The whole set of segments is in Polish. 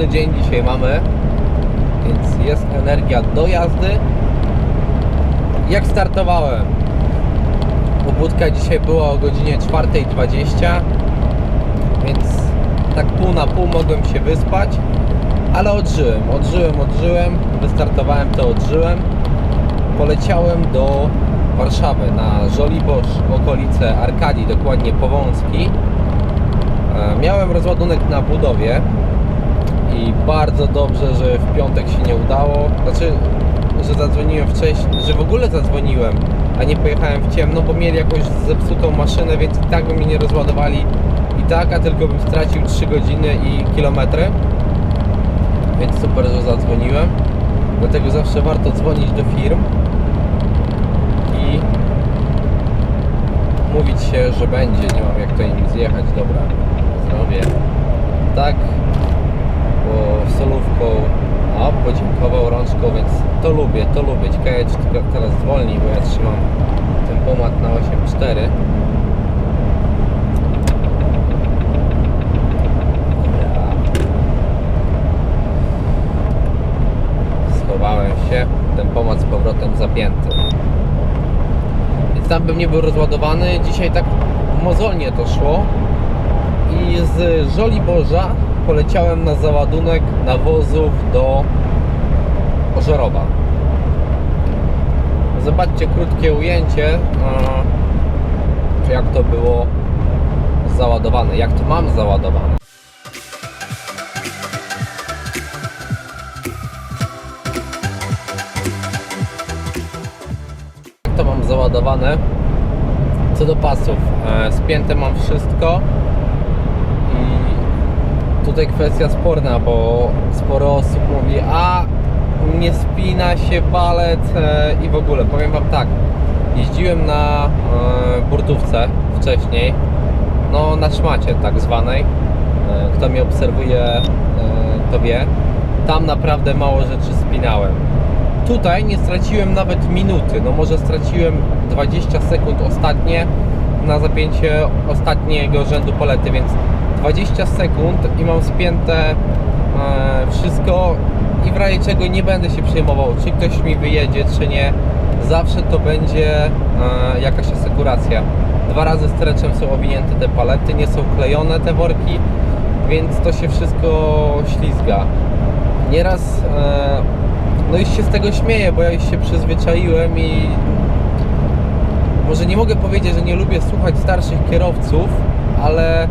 Słoneczny dzień dzisiaj mamy, więc jest energia do jazdy. Jak startowałem? Pobudka dzisiaj była o godzinie 4.20, więc tak pół na pół mogłem się wyspać, ale odżyłem, odżyłem, odżyłem, wystartowałem to odżyłem. Poleciałem do Warszawy na Żoliborz, okolice Arkadii, dokładnie Powązki. E, Miałem rozładunek na budowie i bardzo dobrze, że w piątek się nie udało. Znaczy, że zadzwoniłem wcześniej, że w ogóle zadzwoniłem, a nie pojechałem w ciemno, bo mieli jakąś zepsutą maszynę, więc i tak by mi nie rozładowali i tak, a tylko bym stracił 3 godziny i kilometry. Więc super, że zadzwoniłem. Dlatego zawsze warto dzwonić do firm i mówić się, że będzie. Nie mam jak to im zjechać. Dobra, zrobię tak, solówką o, podziękował rączką, więc to lubię, to lubię. Ciekawe, czy tylko teraz zwolni, bo ja trzymam tempomat na 8.4. Dobra. Schowałem się, tempomat z powrotem zapięty. Więc tam bym nie był rozładowany. Dzisiaj tak mozolnie to szło. I z Żoliborza poleciałem na załadunek nawozów do Ożerowa. Zobaczcie krótkie ujęcie, jak to było załadowane, jak to mam załadowane. Jak to mam załadowane? Co do pasów, e, spięte mam wszystko tutaj kwestia sporna, bo sporo osób mówi, a nie spina się palec e, i w ogóle. Powiem Wam tak, jeździłem na e, burtówce wcześniej, no na szmacie tak zwanej. E, Kto mnie obserwuje, to wie. Tam naprawdę mało rzeczy spinałem. Tutaj nie straciłem nawet minuty, no może straciłem 20 sekund ostatnie na zapięcie ostatniego rzędu palety, więc 20 sekund i mam spięte e, wszystko i w razie czego nie będę się przejmował, czy ktoś mi wyjedzie, czy nie. Zawsze to będzie e, jakaś asekuracja. Dwa razy streczem są owinięte te palety, nie są klejone te worki, więc to się wszystko ślizga. Nieraz, e, no już się z tego śmieję, bo ja już się przyzwyczaiłem i może nie mogę powiedzieć, że nie lubię słuchać starszych kierowców, ale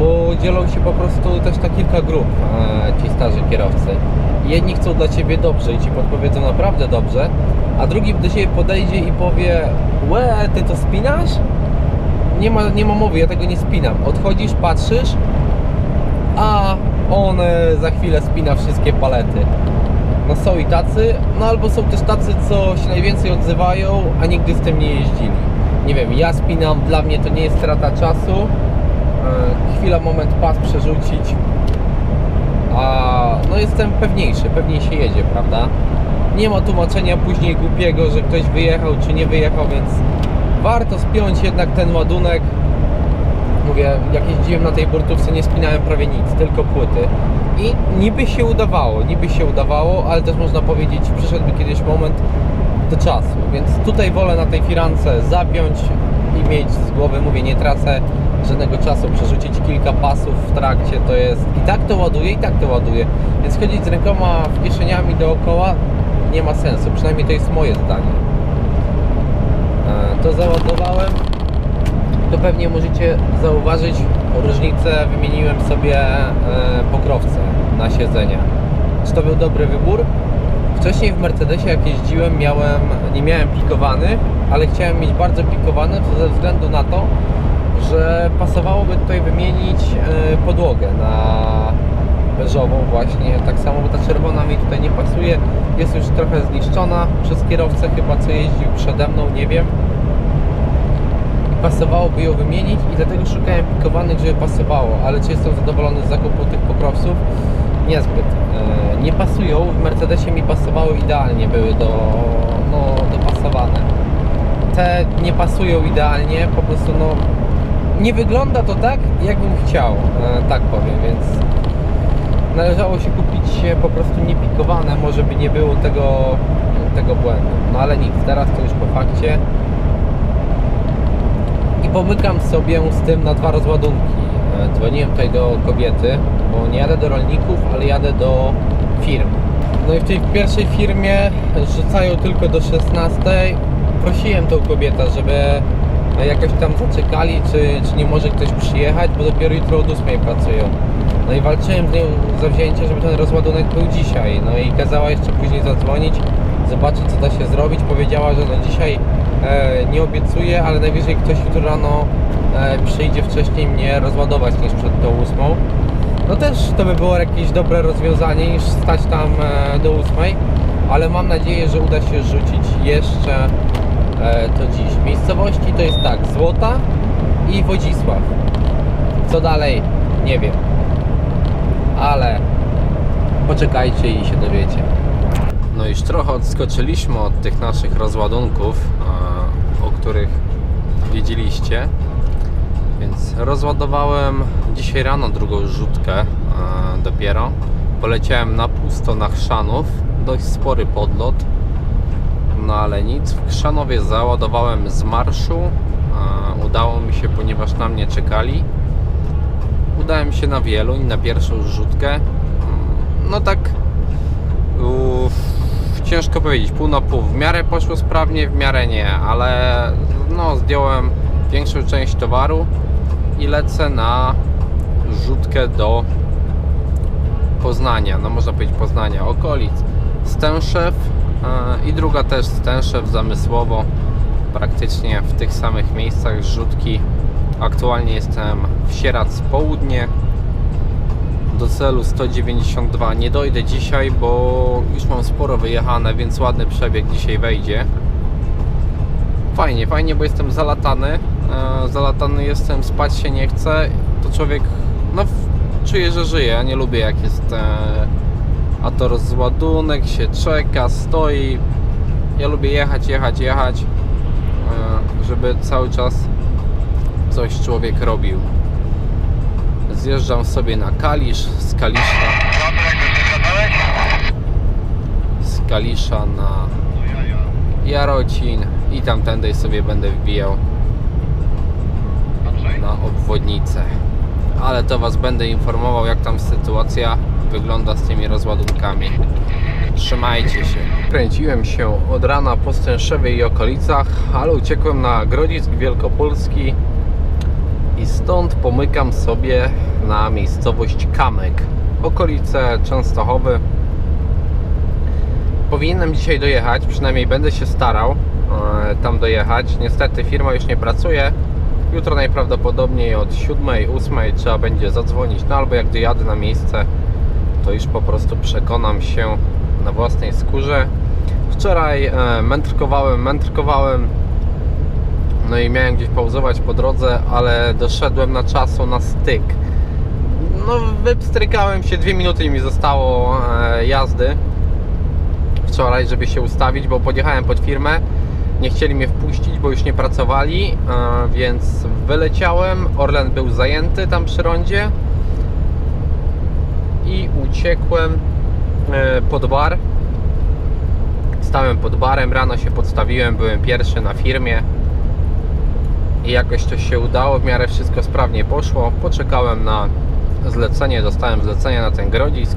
bo dzielą się po prostu też na kilka grup e, ci starzy kierowcy. Jedni chcą dla Ciebie dobrze i Ci podpowiedzą naprawdę dobrze, a drugi do Ciebie podejdzie i powie Łe, Ty to spinasz? Nie ma, nie ma mowy, ja tego nie spinam. Odchodzisz, patrzysz, a on e, za chwilę spina wszystkie palety. No są i tacy, no albo są też tacy, co się najwięcej odzywają, a nigdy z tym nie jeździli. Nie wiem, ja spinam, dla mnie to nie jest strata czasu. E, Chwila, moment, pas przerzucić. A no jestem pewniejszy, pewniej się jedzie, prawda? Nie ma tłumaczenia później głupiego, że ktoś wyjechał czy nie wyjechał, więc warto spiąć jednak ten ładunek. Mówię, jak jeździłem na tej burtówce, nie spinałem prawie nic, tylko płyty. I niby się udawało, niby się udawało, ale też można powiedzieć, przyszedłby kiedyś moment do czasu. Więc tutaj wolę na tej firance zapiąć i mieć z głowy, mówię, nie tracę żadnego czasu, przerzucić kilka pasów w trakcie, to jest i tak to ładuje, i tak to ładuje. Więc chodzić z rękoma w kieszeniami dookoła nie ma sensu, przynajmniej to jest moje zdanie. E, To załadowałem, to pewnie możecie zauważyć różnicę. Wymieniłem sobie e, pokrowce na siedzenia. Czy to był dobry wybór? Wcześniej w Mercedesie jak jeździłem miałem, nie miałem pikowany, ale chciałem mieć bardzo pikowany ze względu na to, że pasowałoby tutaj wymienić e, podłogę na beżową właśnie, tak samo, bo ta czerwona mi tutaj nie pasuje, jest już trochę zniszczona przez kierowcę chyba, co jeździł przede mną, nie wiem pasowałoby ją wymienić i dlatego szukałem pikowanych, żeby pasowało, ale czy jestem zadowolony z zakupu tych pokrowców? Niezbyt. E, Nie pasują, w Mercedesie mi pasowały idealnie, były do, no, dopasowane. Te nie pasują idealnie, po prostu no, nie wygląda to tak, jakbym chciał, e, tak powiem, więc należało się kupić po prostu niepikowane, może by nie było tego, tego błędu. No ale nic, teraz to już po fakcie. I pomykam sobie z tym na dwa rozładunki. E, Dzwoniłem tutaj do kobiety, bo nie jadę do rolników, ale jadę do firm. No i w tej pierwszej firmie rzucają tylko do 16. Prosiłem tą kobietę, żeby jakoś tam zaczekali, czy, czy nie może ktoś przyjechać, bo dopiero jutro od 8 pracują. No i walczyłem z nią za wzięcie, żeby ten rozładunek był dzisiaj. No i kazała jeszcze później zadzwonić, zobaczyć co da się zrobić. Powiedziała, że no dzisiaj e, nie obiecuje, ale najwyżej ktoś jutro rano e, przyjdzie wcześniej mnie rozładować niż przed tą 8. No też to by było jakieś dobre rozwiązanie niż stać tam e, do 8, ale mam nadzieję, że uda się rzucić jeszcze e, to dziś. Miejscowości to jest tak, Złota i Wodzisław. Co dalej? Nie wiem. Ale poczekajcie i się dowiecie. No już trochę odskoczyliśmy od tych naszych rozładunków, e, o których wiedzieliście. Więc rozładowałem dzisiaj rano drugą rzutkę e, dopiero. Poleciałem na pusto na Chrzanów. Dość spory podlot. No ale nic. W Chrzanowie załadowałem z marszu. Udało mi się, ponieważ na mnie czekali. Udałem się na Wieluń, na pierwszą rzutkę. No tak uff, ciężko powiedzieć, pół na pół. W miarę poszło sprawnie, w miarę nie, ale no zdjąłem większą część towaru i lecę na rzutkę do Poznania, no można powiedzieć Poznania, okolic. Stęszew i druga też Stęszew, Zamysłowo, praktycznie w tych samych miejscach rzutki. Aktualnie jestem w Sierac Południe, do celu 192 nie dojdę dzisiaj, bo już mam sporo wyjechane, więc ładny przebieg dzisiaj wejdzie. Fajnie, fajnie, bo jestem zalatany. E, zalatany jestem, spać się nie chce. To człowiek, no, czuje, że żyje. Nie lubię, jak jest. A to rozładunek się czeka, stoi. Ja lubię jechać, jechać, jechać, e, żeby cały czas coś człowiek robił. Zjeżdżam sobie na Kalisz, z Kalisza, z Kalisza na Jarocin i tamtędy sobie będę wbijał na obwodnicę. Ale to Was będę informował, jak tam sytuacja wygląda z tymi rozładunkami. Trzymajcie się. Kręciłem się od rana po Stęszewie i okolicach, ale uciekłem na Grodzisk Wielkopolski i stąd pomykam sobie na miejscowość Kamek, okolice Częstochowy. Powinienem dzisiaj dojechać, przynajmniej będę się starał e, tam dojechać. Niestety firma już nie pracuje. Jutro najprawdopodobniej od 7, 8 trzeba będzie zadzwonić, no albo jak dojadę na miejsce, to już po prostu przekonam się na własnej skórze. Wczoraj e, mędrkowałem, mędrkowałem, no i miałem gdzieś pauzować po drodze, ale doszedłem na czasu na styk. No, wypstrykałem się, dwie minuty mi zostało e, jazdy wczoraj, żeby się ustawić, bo podjechałem pod firmę. Nie chcieli mnie wpuścić, bo już nie pracowali, więc wyleciałem. Orlen był zajęty tam przy rondzie i uciekłem e, pod bar. Stałem pod barem, rano się podstawiłem, byłem pierwszy na firmie i jakoś to się udało, w miarę wszystko sprawnie poszło. Poczekałem na zlecenie, dostałem zlecenie na ten grodzisk.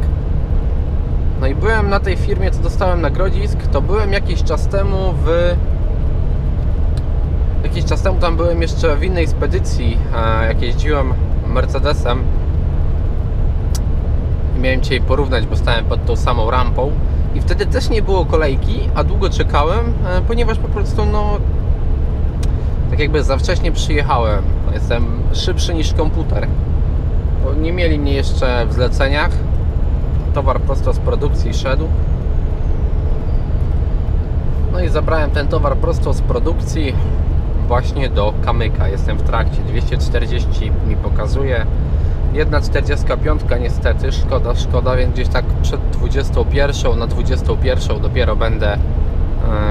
No i byłem na tej firmie, co dostałem na grodzisk, to byłem jakiś czas temu w... Jakiś czas temu tam byłem jeszcze w innej spedycji, jak jeździłem Mercedesem. I Miałem Cię porównać, bo stałem pod tą samą rampą i wtedy też nie było kolejki, a długo czekałem, e, ponieważ po prostu no tak jakby za wcześnie przyjechałem. Jestem szybszy niż komputer. Bo nie mieli mnie jeszcze w zleceniach. Towar prosto z produkcji szedł. No i zabrałem ten towar prosto z produkcji właśnie do kamyka. Jestem w trakcie. 240 mi pokazuje. 1,45 niestety, szkoda, szkoda, więc gdzieś tak przed 21 na 21 dopiero będę e,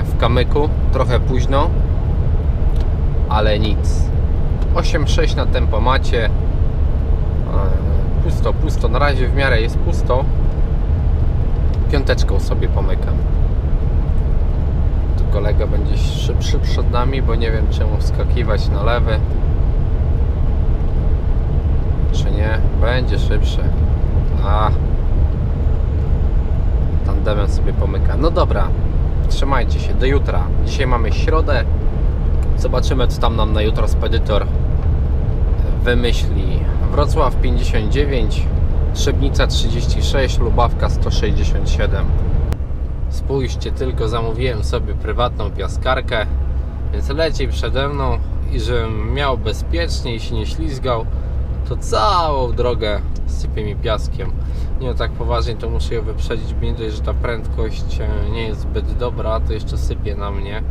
w kamyku. Trochę późno, ale nic. 8,6 na tempomacie. E, pusto, pusto. Na razie w miarę jest pusto. Piąteczką sobie pomykam. Kolega będzie szybszy przed nami, bo nie wiem czemu wskakiwać na lewy. Czy nie? Będzie szybszy. A. Tandemem sobie pomyka. No dobra. Trzymajcie się. Do jutra. Dzisiaj mamy środę. Zobaczymy co tam nam na jutro spedytor wymyśli. Wrocław 59, Trzebnica 36, Lubawka 167. Spójrzcie tylko, zamówiłem sobie prywatną piaskarkę, więc leci przede mną i żebym miał bezpiecznie i się nie ślizgał, to całą drogę sypie mi piaskiem. Nie no, tak poważnie to muszę ją wyprzedzić, bo nie dość, że ta prędkość e, nie jest zbyt dobra, to jeszcze sypie na mnie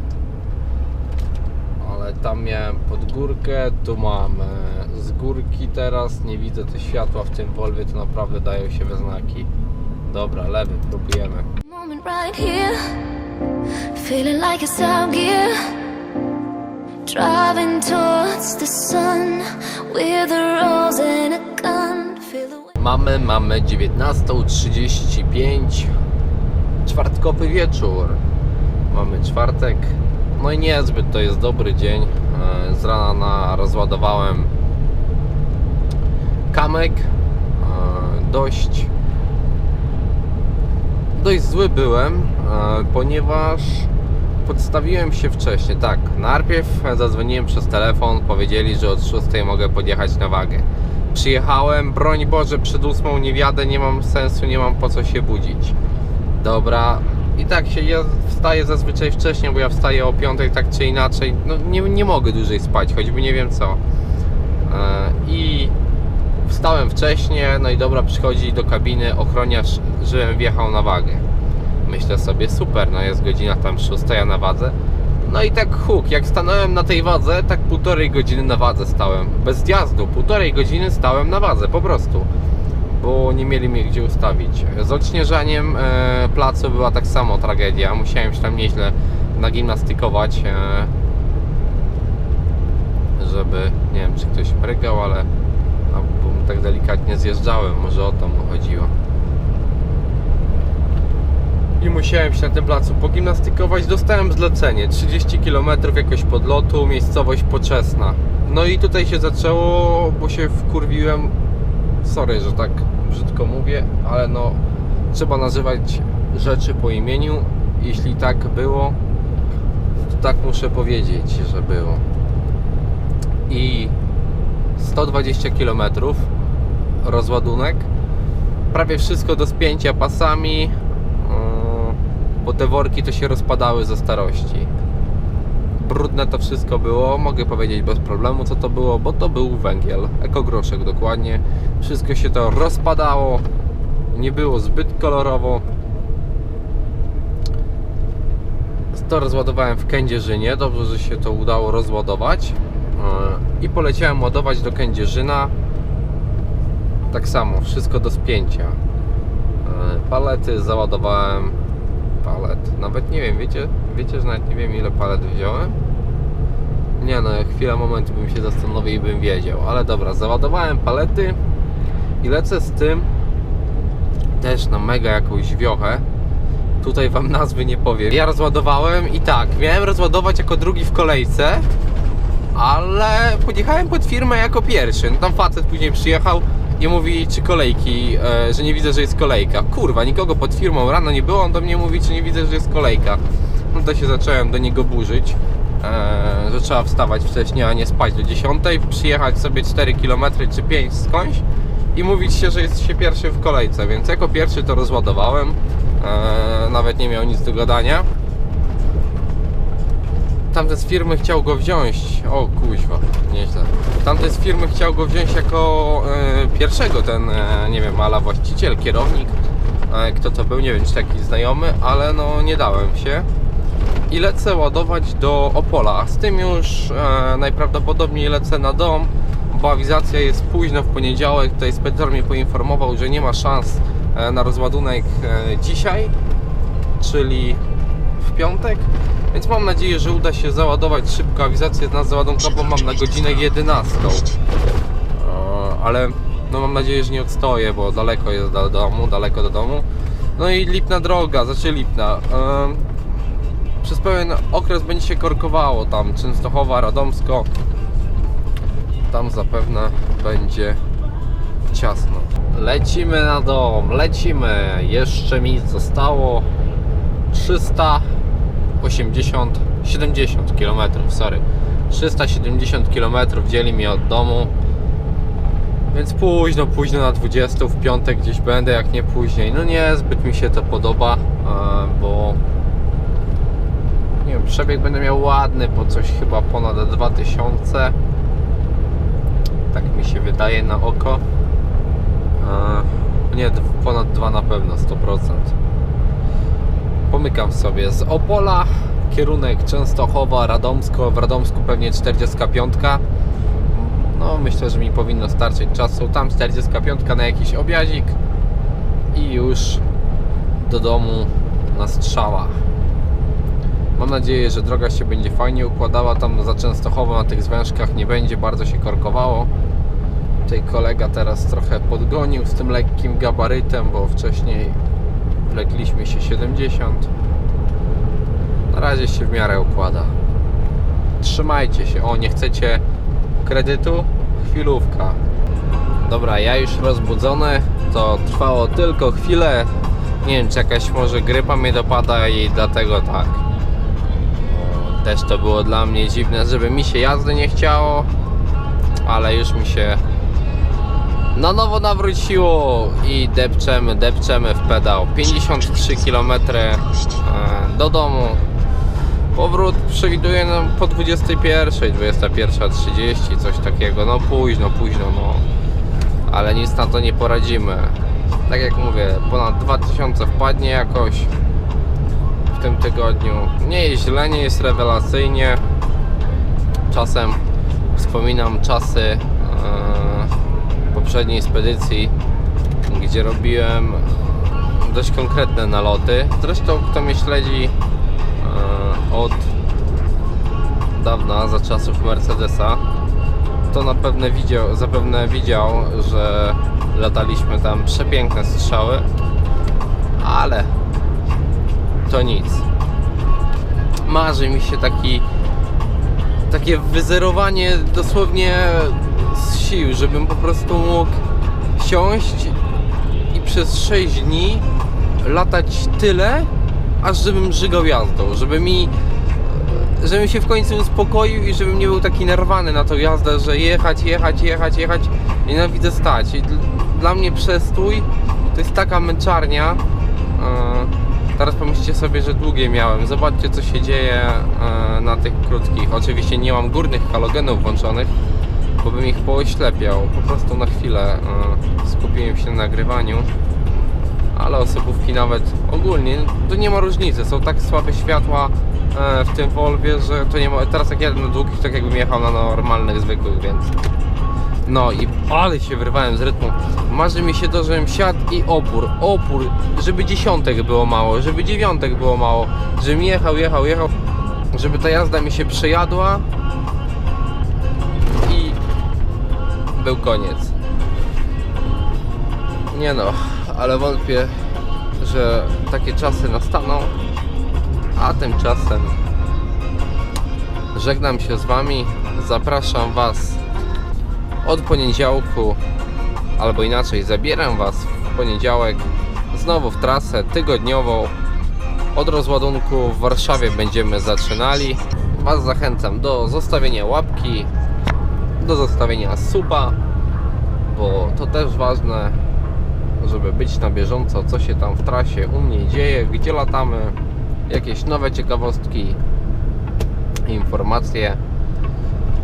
ale tam miałem pod górkę, tu mam e, z górki teraz, nie widzę te światła w tym Volwie, to naprawdę dają się we znaki. Dobra, lewy, próbujemy. Right here, feeling like it's out gear. Driving towards the sun with a rose and a gun. Mamy, mamy 19.35, czwartkowy wieczór. Mamy czwartek, no i niezbyt to jest dobry dzień. E, Z rana na, rozładowałem kamek, e, dość dość zły byłem, e, ponieważ podstawiłem się wcześniej. Tak, najpierw zadzwoniłem przez telefon, powiedzieli, że od 6 mogę podjechać na wagę. Przyjechałem, broń Boże, przed 8 nie wjadę, nie mam sensu, nie mam po co się budzić. Dobra, i tak się, ja wstaję zazwyczaj wcześniej, bo ja wstaję o 5 tak czy inaczej, no nie, nie mogę dłużej spać, choćby nie wiem co. E, I wstałem wcześniej, no i dobra, przychodzi do kabiny ochroniarz, żebym wjechał na wagę. Myślę sobie, super, no jest godzina tam 6, ja na wadze. No i tak huk, jak stanąłem na tej wadze, tak półtorej godziny na wadze stałem. Bez zjazdu, półtorej godziny stałem na wadze, po prostu. Bo nie mieli mnie gdzie ustawić. Z odśnieżaniem e, placu była tak samo tragedia. Musiałem się tam nieźle nagimnastykować, e, żeby, nie wiem czy ktoś prygał, ale tak delikatnie zjeżdżałem, może o to mu chodziło. I musiałem się na tym placu pogimnastykować. Dostałem zlecenie 30 km jakoś podlotu, miejscowość Poczesna. No i tutaj się zaczęło, bo się wkurwiłem. Sorry, że tak brzydko mówię, ale no trzeba nazywać rzeczy po imieniu. Jeśli tak było, to tak muszę powiedzieć, że było. I 120 km rozładunek. Prawie wszystko do spięcia pasami, yy, bo te worki to się rozpadały ze starości. Brudne to wszystko było, mogę powiedzieć bez problemu co to było, bo to był węgiel, ekogroszek dokładnie. Wszystko się to rozpadało, nie było zbyt kolorowo. To rozładowałem w Kędzierzynie, dobrze, że się to udało rozładować. Yy, I poleciałem ładować do Kędzierzyna. Tak samo, wszystko do spięcia. Yy, Palety załadowałem. Palet, nawet nie wiem, wiecie, wiecie, że nawet nie wiem ile palet wziąłem? Nie no, chwila, moment bym się zastanowił i bym wiedział, ale dobra, załadowałem palety i lecę z tym też na mega jakąś wiochę. Tutaj wam nazwy nie powiem. Ja rozładowałem i tak, miałem rozładować jako drugi w kolejce, ale podjechałem pod firmę jako pierwszy. No tam facet później przyjechał i mówi, czy kolejki, e, że nie widzę, że jest kolejka. Kurwa, nikogo pod firmą rano nie było, on do mnie mówi, czy nie widzę, że jest kolejka. No to się zacząłem do niego burzyć, e, że trzeba wstawać wcześniej, a nie spać do 10, przyjechać sobie 4 km czy 5 skądś i mówić się, że jest się pierwszy w kolejce, więc jako pierwszy to rozładowałem, e, nawet nie miał nic do gadania tamten z firmy chciał go wziąć. O kuźwa, nieźle. Tamten z firmy chciał go wziąć jako e, pierwszego, ten, e, nie wiem, ala właściciel, kierownik. E, kto to był, nie wiem, czy taki znajomy, ale no nie dałem się. I lecę ładować do Opola. Z tym już e, najprawdopodobniej lecę na dom, bo awizacja jest późno w poniedziałek. Tutaj Spector mnie poinformował, że nie ma szans e, na rozładunek e, dzisiaj, czyli w piątek, więc mam nadzieję, że uda się załadować szybko awizację na załadunkową mam na godzinę 11. E, Ale No mam nadzieję, że nie odstoję, bo daleko jest do domu, daleko do domu. No i Lipna droga, znaczy Lipna. Przez pewien okres będzie się korkowało tam Częstochowa, Radomsko. Tam zapewne będzie ciasno. Lecimy na dom, lecimy. Jeszcze mi zostało 380, 70 km, sorry. 370 km dzieli mi od domu. Więc późno, późno na 20 w piątek gdzieś będę, jak nie później. No nie, zbyt mi się to podoba, e, bo nie wiem, przebieg będę miał ładny, po coś chyba ponad 2000. Tak mi się wydaje na oko. E, Nie, ponad 2 na pewno, 100%. Pomykam sobie z Opola, kierunek Częstochowa, Radomsko, w Radomsku pewnie 45. No myślę, że mi powinno starczyć czasu. Tam 45 na jakiś obiadzik i już do domu na strzała. Mam nadzieję, że droga się będzie fajnie układała. Tam za Częstochową na tych zwężkach nie będzie bardzo się korkowało. Tutaj kolega teraz trochę podgonił z tym lekkim gabarytem, bo wcześniej legliśmy się 70. Na razie się w miarę układa. Trzymajcie się. O, nie chcecie kredytu? Chwilówka. Dobra, ja już rozbudzony. To trwało tylko chwilę. Nie wiem, czy jakaś może grypa mnie dopada i dlatego tak. Też to było dla mnie dziwne, żeby mi się jazdy nie chciało, ale już mi się na nowo nawróciło i depczemy, depczemy w pedał. 53 km e, do domu. Powrót przewiduję po 21, 21.30, coś takiego. No późno, późno, no. Ale nic na to nie poradzimy. Tak jak mówię, ponad 2000 wpadnie jakoś w tym tygodniu. Nie jest źle, nie jest rewelacyjnie. Czasem wspominam czasy e, poprzedniej spedycji, gdzie robiłem dość konkretne naloty. Zresztą kto mnie śledzi e, od dawna, za czasów Mercedesa, to na pewno widział, zapewne widział, że lataliśmy tam przepiękne strzały, ale to nic. Marzy mi się taki takie wyzerowanie dosłownie z sił, żebym po prostu mógł siąść i przez 6 dni latać tyle, aż żebym żygał jazdą, żeby mi żebym się w końcu uspokoił i żebym nie był taki nerwany na tą jazdę, że jechać, jechać, jechać, jechać. Nienawidzę stać. I dl- dla mnie przestój to jest taka męczarnia. Yy, Teraz pomyślcie sobie, że długie miałem. Zobaczcie co się dzieje yy, na tych krótkich. Oczywiście nie mam górnych halogenów włączonych, bo bym ich pooślepiał. Po prostu na chwilę yy, skupiłem się na nagrywaniu. Ale osobówki nawet ogólnie to nie ma różnicy. Są tak słabe światła e, w tym Volvie, że to nie ma. Teraz jak jadę na długich, tak jakbym jechał na normalnych, zwykłych, więc. No i ale się wyrwałem z rytmu. Marzy mi się to, żebym siadł i opór, opór, żeby dziesiątek było mało, żeby dziewiątek było mało, żebym jechał, jechał, jechał, żeby ta jazda mi się przejadła był koniec. Nie no, ale wątpię, że takie czasy nastaną, a tymczasem żegnam się z Wami, zapraszam Was od poniedziałku, albo inaczej, zabieram Was w poniedziałek znowu w trasę tygodniową. Od rozładunku w Warszawie będziemy zaczynali. Was zachęcam do zostawienia łapki, do zostawienia suba, bo to też ważne, żeby być na bieżąco, co się tam w trasie u mnie dzieje, gdzie latamy, jakieś nowe ciekawostki, informacje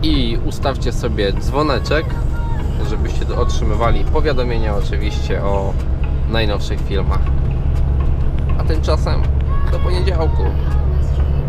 i ustawcie sobie dzwoneczek, żebyście otrzymywali powiadomienia oczywiście o najnowszych filmach. A tymczasem do poniedziałku.